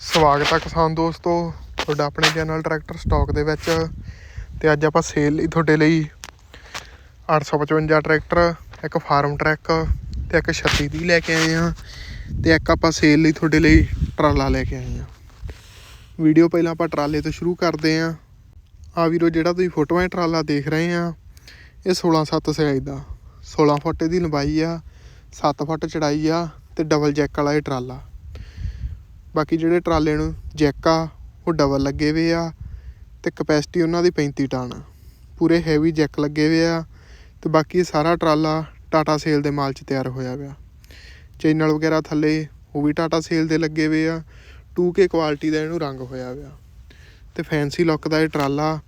ਸਵਾਗਤ ਹੈ ਕਿਸਾਨ ਦੋਸਤੋ, ਤੁਹਾਡਾ ਆਪਣੇ ਚੈਨਲ ਟਰੈਕਟਰ ਸਟਾਕ ਦੇ ਵਿੱਚ। ਤੇ ਅੱਜ ਆਪਾਂ ਸੇਲ ਲਈ ਤੁਹਾਡੇ ਲਈ 855 ਟਰੈਕਟਰ ਇੱਕ ਫਾਰਮ ਟਰੈਕ ਤੇ ਇੱਕ 36 ਦੀ ਲੈ ਕੇ ਆਏ ਆ ਤੇ ਇੱਕ ਆਪਾਂ ਸੇਲ ਲਈ ਤੁਹਾਡੇ ਲਈ ਟਰਾਲਾ ਲੈ ਕੇ ਆਏ ਆ ਵੀਡੀਓ ਪਹਿਲਾਂ ਆਪਾਂ ਟਰਾਲੇ ਤੋਂ ਸ਼ੁਰੂ ਕਰਦੇ ਆ ਆ ਵੀਰੋ, ਜਿਹੜਾ ਤੁਸੀਂ ਫੋਟੋਆਂ ਟਰਾਲਾ ਦੇਖ ਰਹੇ ਆ ਇਹ 16 7 ਸਾਈਜ਼ ਦਾ। 16 ਫੁੱਟ ਦੀ ਲੰਬਾਈ ਆ 7 ਫੁੱਟ ਚੜਾਈ ਆ ਤੇ ਡਬਲ ਜੈਕ ਵਾਲਾ ਇਹ ਟਰਾਲਾ। ਬਾਕੀ ਜਿਹੜੇ ਟਰਾਲੇ ਨੂੰ ਜੈਕ ਆ, ਉਹ ਡਬਲ ਲੱਗੇ ਹੋਏ ਆ ਤੇ ਕਪੈਸਿਟੀ ਉਹਨਾਂ ਦੀ 35 ਟਨ ਆ। ਪੂਰੇ ਹੈਵੀ ਜੈਕ ਲੱਗੇ ਹੋਏ ਆ ਤੇ ਬਾਕੀ ਸਾਰਾ ਟਰਾਲਾ ਟਾਟਾ ਸੇਲ ਦੇ ਮਾਲ 'ਚ ਤਿਆਰ ਹੋਇਆ ਹੋਇਆ। ਚੈਨਲ ਵਗੈਰਾ ਥੱਲੇ ਉਹ ਵੀ ਟਾਟਾ ਸੇਲ ਦੇ ਲੱਗੇ ਹੋਏ ਆ 2K ਕੁਆਲਿਟੀ ਦਾ ਇਹਨੂੰ ਰੰਗ ਹੋਇਆ ਹੋਇਆ। ਤੇ ਫੈਂਸੀ ਲੁੱਕ ਦਾ ਇਹ ਟਰਾਲਾ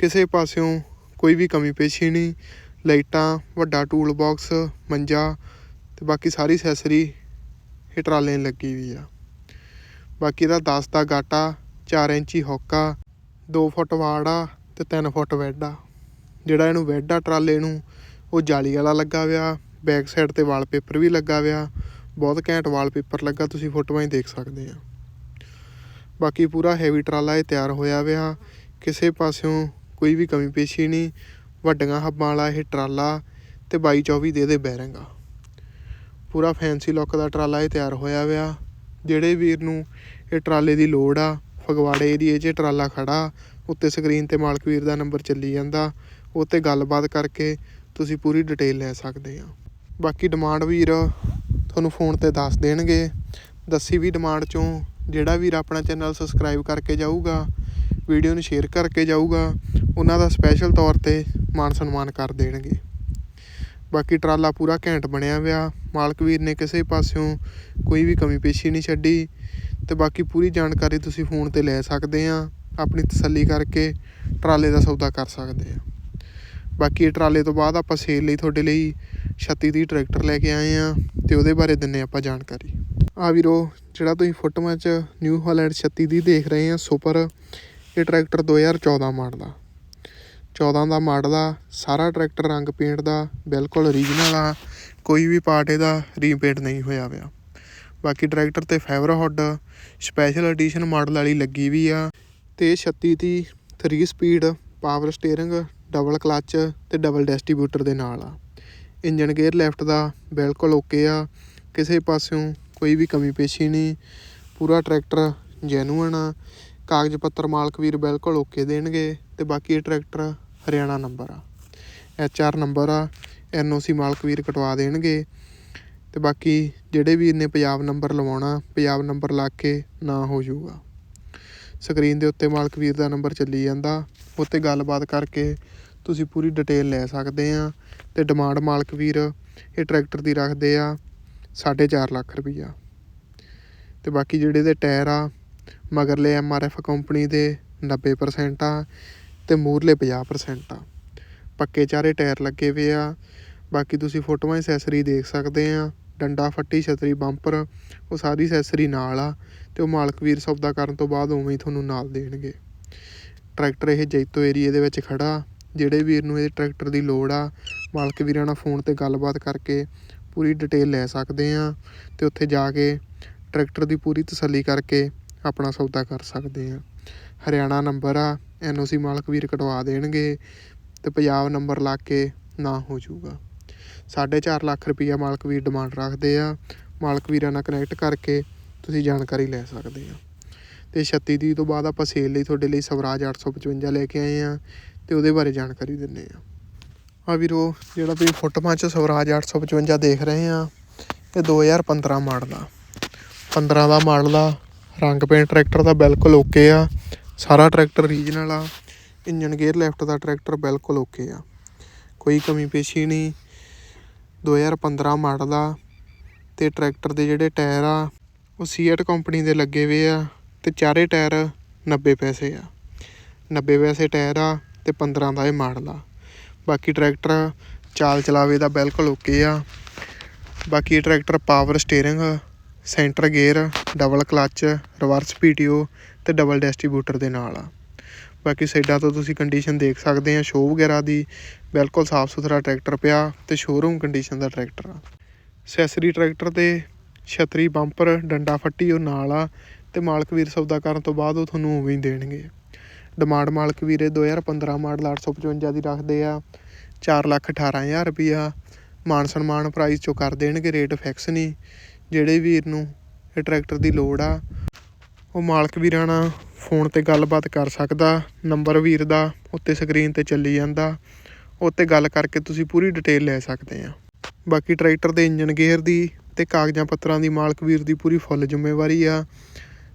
ਕਿਸੇ ਪਾਸਿਓਂ ਕੋਈ ਵੀ ਕਮੀ ਪੇਸ਼ੀ ਨਹੀਂ, ਲਾਈਟਾਂ, ਵੱਡਾ ਟੂਲ ਬਾਕਸ ਮੰਜਾ ਤੇ ਬਾਕੀ ਸਾਰੀ ਅਸੈਸਰੀ ਇਹ ਟਰਾਲੇ ਲੱਗੀ ਵੀ ਆ। ਬਾਕੀ ਇਹਦਾ 10 ਦਾ ਗਾਟਾ 4 ਇੰਚੀ ਹੁੱਕ ਆ 2 ਫੁੱਟ ਵਾੜਾ ਆ ਤੇ 3 ਫੁੱਟ ਵੈਡ। ਆ ਜਿਹੜਾ ਇਹਨੂੰ ਵੈਡ ਆ ਟਰਾਲੇ ਨੂੰ ਉਹ ਜਾਲੀ ਵਾਲਾ ਲੱਗਾ ਹੋਇਆ ਬੈਕ ਸਾਈਡ ਤੇ ਵਾਲਪੇਪਰ ਵੀ ਲੱਗਾ ਹੋਇਆ ਬਹੁਤ ਘੈਂਟ ਵਾਲਪੇਪਰ ਲੱਗਾ, ਤੁਸੀਂ ਫੋਟੋਆਂ ਹੀ ਦੇਖ ਸਕਦੇ ਆ। ਬਾਕੀ ਪੂਰਾ ਹੈਵੀ ਟਰਾਲਾ ਇਹ ਤਿਆਰ ਹੋਇਆ ਹੋਇਆ ਕਿਸੇ ਪਾਸਿਓਂ ਕੋਈ ਵੀ ਕਮੀ ਪੇਸ਼ੀ ਨਹੀਂ, ਵੱਡੀਆਂ ਹੱਬਾਂ ਵਾਲਾ ਇਹ ਟਰਾਲਾ ਤੇ 22 24 ਦੇ ਦੇ ਬੈਰਿੰਗ। ਆ ਪੂਰਾ ਫੈਂਸੀ ਲੁੱਕ ਦਾ ਟਰਾਲਾ ਇਹ ਤਿਆਰ ਹੋਇਆ ਹੋਇਆ ਜਿਹੜੇ ਵੀਰ ਨੂੰ ਇਹ ਟਰਾਲੇ ਦੀ ਲੋੜ ਆ। ਫਗਵਾੜੇ ਏਰੀਏ 'ਚ ਇਹ ਟਰਾਲਾ ਖੜਾ, ਉੱਤੇ ਸਕਰੀਨ ਤੇ ਮਾਲਕ ਵੀਰ ਦਾ ਨੰਬਰ ਚੱਲੀ ਜਾਂਦਾ। ਉਹ 'ਤੇ ਗੱਲਬਾਤ ਕਰਕੇ ਤੁਸੀਂ ਪੂਰੀ ਡਿਟੇਲ ਲੈ ਸਕਦੇ ਆ। ਬਾਕੀ ਡਿਮਾਂਡ ਵੀਰ ਤੁਹਾਨੂੰ ਫੋਨ ਤੇ ਦੱਸ ਦੇਣਗੇ। ਦੱਸੀ ਵੀ ਡਿਮਾਂਡ 'ਚੋਂ ਜਿਹੜਾ ਵੀਰ ਆਪਣਾ ਚੈਨਲ ਸਬਸਕ੍ਰਾਈਬ ਕਰਕੇ ਜਾਊਗਾ ਵੀਡੀਓ ਨੂੰ ਸ਼ੇਅਰ ਕਰਕੇ ਜਾਊਗਾ, ਉਹਨਾਂ ਦਾ ਸਪੈਸ਼ਲ ਤੌਰ ਤੇ ਮਾਨ ਸਨਮਾਨ ਕਰ ਦੇਣਗੇ। ਬਾਕੀ ਟਰਾਲਾ ਪੂਰਾ ਘੈਂਟ ਬਣਿਆ ਹੋਇਆ ਮਾਲਕ ਵੀਰ ਨੇ ਕਿਸੇ ਪਾਸਿਓਂ ਕੋਈ ਵੀ ਕਮੀ ਪੇਸ਼ੀ ਨਹੀਂ ਛੱਡੀ। ਅਤੇ ਬਾਕੀ ਪੂਰੀ ਜਾਣਕਾਰੀ ਤੁਸੀਂ ਫੋਨ ਤੇ ਲੈ ਸਕਦੇ ਆ। ਆਪਣੀ ਤਸੱਲੀ ਕਰਕੇ ਟਰਾਲੇ ਦਾ ਸੌਦਾ ਕਰ ਸਕਦੇ ਆ। ਬਾਕੀ ਇਹ ਟਰਾਲੇ ਤੋਂ ਬਾਅਦ ਆਪਾਂ ਸੇਲ ਲਈ ਤੁਹਾਡੇ ਲਈ 36 ਦੀ ਟਰੈਕਟਰ ਲੈ ਕੇ ਆਏ ਆ ਤੇ ਉਹਦੇ ਬਾਰੇ ਦਿੰਨੇ ਆਪਾਂ ਜਾਣਕਾਰੀ। ਆ ਵੀਰੋ, ਜਿਹੜਾ ਤੁਸੀਂ ਫੋਟੋਆਂ 'ਚ ਨਿਊ ਹਾਲੈਂਡ 36 ਦੀ ਦੇਖ ਰਹੇ ਆ ਸੁਪਰ ਇਹ ਟਰੈਕਟਰ 2014 ਮਾਡਲ ਦਾ। 14 ਦਾ ਮਾਡਲ ਆ ਸਾਰਾ ਟਰੈਕਟਰ ਰੰਗ ਪੇਂਟ ਦਾ, ਬਿਲਕੁਲ ਓਰੀਜਨਲ ਆ, ਕੋਈ ਵੀ ਪਾਰਟ ਇਹਦਾ ਰੀਪੇਂਟ ਨਹੀਂ ਹੋਇਆ ਹੋਇਆ ਬਾਕੀ ਟਰੈਕਟਰ ਤੇ fibre hood special edition model ਵਾਲੀ ਲੱਗੀ ਵੀ ਆ। ਤੇ 36 ਦੀ 3 speed power steering double clutch ਤੇ ਡਬਲ ਡਿਸਟ੍ਰੀਬਿਊਟਰ ਦੇ ਨਾਲ ਆ। ਇੰਜਨ ਗੇਅਰ ਲੈਫਟ ਦਾ ਬਿਲਕੁਲ ਓਕੇ ਆ। ਕਿਸੇ ਪਾਸਿਓਂ ਕੋਈ ਵੀ ਕਮੀ ਪੇਸ਼ੀ ਨਹੀਂ। ਪੂਰਾ ਟਰੈਕਟਰ ਜੈਨੂਅਨ ਆ। ਕਾਗਜ਼ ਪੱਤਰ ਮਾਲਕ ਵੀਰ ਬਿਲਕੁਲ ਓਕੇ ਦੇਣਗੇ ਤੇ ਬਾਕੀ ਇਹ ਟਰੈਕਟਰ ਹਰਿਆਣਾ ਨੰਬਰ ਆ। ਐਚ ਆਰ ਨੰਬਰ ਆ। ਐਨਓਸੀ ਮਾਲਕ ਵੀਰ ਕਟਵਾ ਦੇਣਗੇ। ਅਤੇ ਬਾਕੀ ਜਿਹੜੇ ਵੀਰ ਨੇ ਪੰਜਾਬ ਨੰਬਰ ਲਵਾਉਣਾ, ਪੰਜਾਬ ਨੰਬਰ ਲਾ ਕੇ ਨਾ ਹੋ ਜਾਊਗਾ। ਸਕਰੀਨ ਦੇ ਉੱਤੇ ਮਾਲਕ ਵੀਰ ਦਾ ਨੰਬਰ ਚੱਲੀ ਜਾਂਦਾ, ਉੱਤੇ ਗੱਲਬਾਤ ਕਰਕੇ ਤੁਸੀਂ ਪੂਰੀ ਡਿਟੇਲ ਲੈ ਸਕਦੇ ਆ ਤੇ ਡਿਮਾਂਡ ਮਾਲਕ ਵੀਰ ਇਹ ਟਰੈਕਟਰ ਦੀ ਰੱਖਦੇ ਆ 4.5 ਲੱਖ ਰੁਪਈਆ। ਤੇ ਬਾਕੀ ਜਿਹੜੇ ਦੇ ਟਾਇਰ ਆ, ਮਗਰਲੇ ਐਮਆਰਐਫ ਕੰਪਨੀ ਦੇ 90% ਆ ਤੇ ਮੂਰਲੇ 50% ਆ। ਪੱਕੇ ਚਾਰੇ ਟਾਇਰ ਲੱਗੇ ਹੋਏ ਆ, ਬਾਕੀ ਤੁਸੀਂ ਫੋਟੋਆਂ ਐਸੈਸਰੀ ਦੇਖ ਸਕਦੇ ਆ। ਡੰਡਾ ਫੱਟੀ, ਛਤਰੀ ਬੰਪਰ, ਉਹ ਸਾਰੀ ਅਸੈਸਰੀ ਨਾਲ ਆ ਅਤੇ ਉਹ ਮਾਲਕ ਵੀਰ ਸੌਦਾ ਕਰਨ ਤੋਂ ਬਾਅਦ ਉਵੇਂ ਹੀ ਤੁਹਾਨੂੰ ਨਾਲ ਦੇਣਗੇ। ਟਰੈਕਟਰ ਇਹ ਜੈਤੋ ਏਰੀਏ ਦੇ ਵਿੱਚ ਖੜਾ, ਜਿਹੜੇ ਵੀਰ ਨੂੰ ਇਹ ਟਰੈਕਟਰ ਦੀ ਲੋੜ ਆ, ਮਾਲਕ ਵੀਰਾਂ ਨਾਲ ਫੋਨ ਤੇ ਗੱਲਬਾਤ ਕਰਕੇ ਪੂਰੀ ਡਿਟੇਲ ਲੈ ਸਕਦੇ ਆ ਤੇ ਉੱਥੇ ਜਾ ਕੇ ਟਰੈਕਟਰ ਦੀ ਪੂਰੀ ਤਸੱਲੀ ਕਰਕੇ ਆਪਣਾ ਸੌਦਾ ਕਰ ਸਕਦੇ ਆ। ਹਰਿਆਣਾ ਨੰਬਰ ਆ ਐਨਓਸੀ ਮਾਲਕ ਵੀਰ ਕਟਵਾ ਦੇਣਗੇ ਤੇ ਪੰਜਾਬ ਨੰਬਰ ਲਾ ਕੇ ਨਾ ਹੋ ਜਾਊਗਾ। 4.5 ਲੱਖ ਰੁਪਈਆ ਮਾਲਕ ਵੀਰ ਡਿਮਾਂਡ ਰੱਖਦੇ ਆ। ਮਾਲਕ ਵੀਰਾਂ ਨਾਲ ਕਨੈਕਟ ਕਰਕੇ ਤੁਸੀਂ ਜਾਣਕਾਰੀ ਲੈ ਸਕਦੇ ਆ। ਤੇ 36 ਦੀ ਤੋਂ ਬਾਅਦ ਆਪਾਂ ਸੇਲ ਲਈ ਤੁਹਾਡੇ ਲਈ ਸਵਰਾਜ 855 ਲੈ ਕੇ ਆਏ ਆ ਤੇ ਉਹਦੇ ਬਾਰੇ ਜਾਣਕਾਰੀ ਦਿੰਨੇ ਆ। ਆ ਵੀਰੋ, ਜਿਹੜਾ ਤੁਸੀਂ ਫੁੱਟਪਾਂ ਚ ਸਵਰਾਜ 855 ਦੇਖ ਰਹੇ ਆ, ਇਹ 2015 ਮਾਡਲ ਆ। 15 ਦਾ ਮਾਡਲ ਆ, ਰੰਗ ਪੇਂਟ ਟਰੈਕਟਰ ਦਾ ਬਿਲਕੁਲ ਓਕੇ ਆ, ਸਾਰਾ ਟਰੈਕਟਰ ਰੀਜਨਲ ਆ ਇੰਜਨ ਗੇਅਰ ਲੈਫਟ ਦਾ ਟਰੈਕਟਰ ਬਿਲਕੁਲ ਓਕੇ ਆ। ਕੋਈ ਕਮੀ ਪੇਸ਼ੀ ਨਹੀਂ 2015 ਮਾਡਲ ਆ ਅਤੇ ਟਰੈਕਟਰ ਦੇ ਜਿਹੜੇ ਟਾਇਰ ਆ, ਉਹ ਸੀਐਟ ਕੰਪਨੀ ਦੇ ਲੱਗੇ ਹੋਏ ਆ ਅਤੇ ਚਾਰੇ ਟਾਇਰ 90 ਪੈਸੇ ਆ। 90 ਪੈਸੇ ਟਾਇਰ ਆ ਅਤੇ ਪੰਦਰਾਂ ਦਾ ਇਹ ਮਾਡਲ ਆ। ਬਾਕੀ ਟਰੈਕਟਰ ਚਾਲ ਚਲਾਵੇ ਦਾ ਬਿਲਕੁਲ ਓਕੇ ਆ। ਬਾਕੀ ਇਹ tractor power steering, centre gear, double clutch, reverse PTO ਅਤੇ ਡਬਲ ਡਿਸਟ੍ਰੀਬਿਊਟਰ ਦੇ ਨਾਲ ਆ। ਬਾਕੀ ਸਾਈਡਾਂ ਤੋਂ ਤੁਸੀਂ ਕੰਡੀਸ਼ਨ ਦੇਖ ਸਕਦੇ ਆ ਸ਼ੋਅ ਵਗੈਰਾ ਦੀ। ਬਿਲਕੁਲ ਸਾਫ਼ ਸੁਥਰਾ ਟਰੈਕਟਰ ਪਿਆ, ਤੇ ਸ਼ੋਰੂਮ ਕੰਡੀਸ਼ਨ ਦਾ ਟਰੈਕਟਰ ਆ। ਸੈਸਰੀ ਟਰੈਕਟਰ ਤੇ ਛਤਰੀ ਬੰਪਰ ਡੰਡਾ ਫੱਟੀ ਉਹ ਨਾਲ ਆ, ਤੇ ਮਾਲਕ ਵੀਰ ਸੌਦਾ ਕਰਨ ਤੋਂ ਬਾਅਦ ਉਹ ਤੁਹਾਨੂੰ ਉਵੇਂ ਹੀ ਦੇਣਗੇ। ਡਿਮਾਂਡ ਮਾਲਕ ਵੀਰੇ 2015 ਮਾਡਲ 855 ਦੀ ਰੱਖਦੇ ਆ 4 ਲੱਖ 18000 ਰੁਪਿਆ ਮਾਨ ਸਨਮਾਨ ਪ੍ਰਾਈਸ ਚੋਂ ਕਰ ਦੇਣਗੇ ਰੇਟ ਫਿਕਸ ਨਹੀਂ। ਜਿਹੜੇ ਵੀਰ ਨੂੰ ਇਹ ਟਰੈਕਟਰ ਦੀ ਲੋੜ ਆ, ਉਹ ਮਾਲਕ ਵੀਰਾਂ ਨਾਲ ਫੋਨ ਤੇ ਗੱਲਬਾਤ ਕਰ ਸਕਦਾ, ਨੰਬਰ ਵੀਰ ਦਾ, ਉੱਤੇ ਸਕਰੀਨ ਤੇ ਚੱਲੀ ਜਾਂਦਾ। ਉਹ 'ਤੇ ਗੱਲ ਕਰਕੇ ਤੁਸੀਂ ਪੂਰੀ ਡਿਟੇਲ ਲੈ ਸਕਦੇ ਆ। ਬਾਕੀ ਟਰੈਕਟਰ ਦੇ ਇੰਜਨ ਗੇਅਰ ਦੀ ਤੇ ਕਾਗਜ਼ਾਂ ਪੱਤਰਾਂ ਦੀ ਮਾਲਕ ਵੀਰ ਦੀ ਪੂਰੀ ਫੁੱਲ ਜ਼ਿੰਮੇਵਾਰੀ ਆ।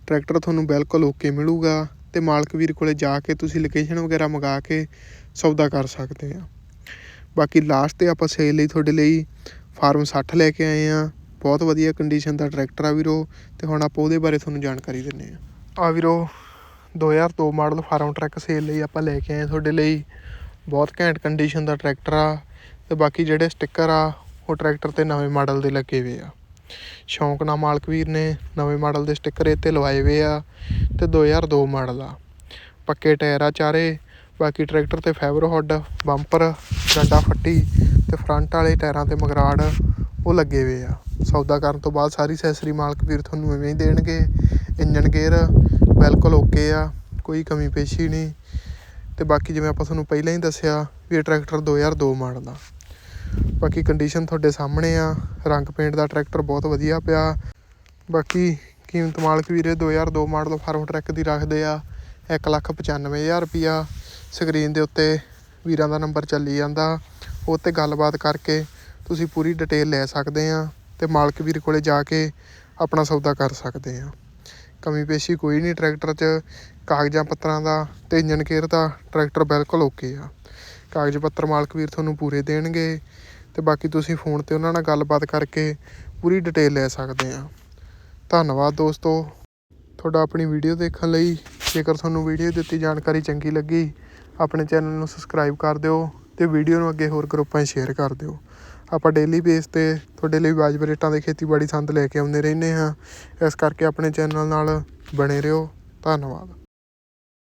ਟਰੈਕਟਰ ਤੁਹਾਨੂੰ ਬਿਲਕੁਲ ਓਕੇ ਮਿਲੂਗਾ ਤੇ ਮਾਲਕ ਵੀਰ ਕੋਲੇ ਜਾ ਕੇ ਤੁਸੀਂ ਲੋਕੇਸ਼ਨ ਵਗੈਰਾ ਮੰਗਾ ਕੇ ਸੌਦਾ ਕਰ ਸਕਦੇ ਆ। ਬਾਕੀ ਲਾਸਟ ਤੇ ਆਪਾਂ ਸੇਲ ਲਈ ਤੁਹਾਡੇ ਲਈ ਫਾਰਮ 60 ਲੈ ਕੇ ਆਏ ਆ। ਬਹੁਤ ਵਧੀਆ ਕੰਡੀਸ਼ਨ ਦਾ ਟਰੈਕਟਰ ਆ ਵੀਰੋ, ਤੇ ਹੁਣ ਆਪਾਂ ਉਹਦੇ ਬਾਰੇ ਤੁਹਾਨੂੰ ਜਾਣਕਾਰੀ ਦਿੰਨੇ ਆ। ਆ ਵੀਰੋ 2002 ਮਾਡਲ ਫਾਰਮ ਟਰੱਕ ਸੇਲ ਲਈ ਆਪਾਂ ਲੈ ਕੇ ਆਏ ਤੁਹਾਡੇ ਲਈ। ਬਹੁਤ ਘੈਂਟ ਕੰਡੀਸ਼ਨ ਦਾ ਟਰੈਕਟਰ ਆ ਤੇ ਬਾਕੀ ਜਿਹੜੇ ਸਟicker ਆ, ਉਹ ਟਰੈਕਟਰ ਤੇ ਨਵੇਂ ਮਾਡਲ ਦੇ ਲੱਗੇ ਹੋਏ ਆ। ਸ਼ੌਂਕ ਨਾਲ ਮਾਲਕ ਵੀਰ ਨੇ ਨਵੇਂ ਮਾਡਲ ਦੇ ਸਟicker ਇੱਥੇ ਲਵਾਏ ਹੋਏ ਆ ਤੇ 2002 ਮਾਡਲ ਆ। ਪੱਕੇ ਟਾਇਰ ਆ ਚਾਰੇ, ਬਾਕੀ ਟਰੈਕਟਰ ਤੇ ਫਾਈਬਰ ਹੁੱਡ ਬੰਪਰ ਡੰਡਾ ਫੱਟੀ ਤੇ ਫਰੰਟ ਵਾਲੇ ਟਾਇਰਾਂ ਤੇ ਮਗਰਾੜ, ਉਹ ਲੱਗੇ ਹੋਏ ਆ। ਸੌਦਾ ਕਰਨ ਤੋਂ ਬਾਅਦ ਸਾਰੀ ਸੈਸਰੀ ਮਾਲਕ ਵੀਰ ਤੁਹਾਨੂੰ ਐਵੇਂ ਹੀ ਦੇਣਗੇ ਇੰਜਨ ਗੇਅਰ ਬਿਲਕੁਲ ਓਕੇ ਆ, ਕੋਈ ਕਮੀ ਪੇਸ਼ੀ ਨਹੀਂ। ਤੇ ਬਾਕੀ ਜਿਵੇਂ ਆਪਾਂ ਤੁਹਾਨੂੰ ਪਹਿਲਾਂ ਹੀ ਦੱਸਿਆ ਵੀ ਇਹ ਟਰੈਕਟਰ 2002 ਮਾਡਲ ਆ ਬਾਕੀ ਕੰਡੀਸ਼ਨ ਤੁਹਾਡੇ ਸਾਹਮਣੇ ਆ, ਰੰਗ ਪੇਂਟ ਦਾ ਟਰੈਕਟਰ ਬਹੁਤ ਵਧੀਆ ਪਿਆ। ਬਾਕੀ ਕੀਮਤ ਮਾਲਕ ਵੀਰੇ 2002 ਮਾਡਲ ਫਾਰਮ ਟਰੈਕ ਦੀ ਰੱਖਦੇ ਆ 195000 ਰੁਪਿਆ ਸਕਰੀਨ ਦੇ ਉੱਤੇ ਵੀਰਾਂ ਦਾ ਨੰਬਰ ਚੱਲੀ ਜਾਂਦਾ, ਉਹ ਤੇ ਗੱਲਬਾਤ ਕਰਕੇ ਤੁਸੀਂ ਪੂਰੀ ਡਿਟੇਲ ਲੈ ਸਕਦੇ ਆ ਤੇ ਮਾਲਕ ਵੀਰ ਕੋਲੇ ਜਾ ਕੇ ਆਪਣਾ ਸੌਦਾ ਕਰ ਸਕਦੇ ਆ। ਕਮੀ ਪੇਸ਼ੀ ਕੋਈ ਨਹੀਂ, ਟਰੈਕਟਰ 'ਚ ਕਾਗਜ਼ਾਂ ਪੱਤਰਾਂ ਦਾ ਅਤੇ ਇੰਜਨ ਕੇਅਰ ਦਾ ਟਰੈਕਟਰ ਬਿਲਕੁਲ ਓਕੇ ਆ। ਕਾਗਜ਼ ਪੱਤਰ ਮਾਲਕ ਵੀਰ ਤੁਹਾਨੂੰ ਪੂਰੇ ਦੇਣਗੇ ਅਤੇ ਬਾਕੀ ਤੁਸੀਂ ਫੋਨ ਤੇ ਉਹਨਾਂ ਨਾਲ ਗੱਲਬਾਤ ਕਰਕੇ ਪੂਰੀ ਡਿਟੇਲ ਲੈ ਸਕਦੇ ਆ। ਧੰਨਵਾਦ ਦੋਸਤੋ। ਤੁਹਾਡਾ ਆਪਣੀ ਵੀਡੀਓ ਦੇਖਣ ਲਈ। ਜੇਕਰ ਤੁਹਾਨੂੰ ਵੀਡੀਓ ਦਿੱਤੀ ਜਾਣਕਾਰੀ ਚੰਗੀ ਲੱਗੀ, ਆਪਣੇ ਚੈਨਲ ਨੂੰ ਸਬਸਕ੍ਰਾਈਬ ਕਰ ਦਿਓ ਅਤੇ ਵੀਡੀਓ ਨੂੰ ਅੱਗੇ ਹੋਰ ਗਰੁੱਪਾਂ 'ਚ ਸ਼ੇਅਰ ਕਰ ਦਿਓ। ਆਪਾਂ ਡੇਲੀ ਬੇਸ ਤੇ ਤੁਹਾਡੇ ਲਈ ਵਾਜਬ ਰੇਟਾਂ ਦੇ ਖੇਤੀਬਾੜੀ ਸੰਦ ਲੈ ਕੇ ਆਉਂਦੇ ਰਹਿੰਦੇ ਹਾਂ। ਇਸ ਕਰਕੇ ਆਪਣੇ ਚੈਨਲ ਨਾਲ ਬਣੇ ਰਹੋ। ਧੰਨਵਾਦ।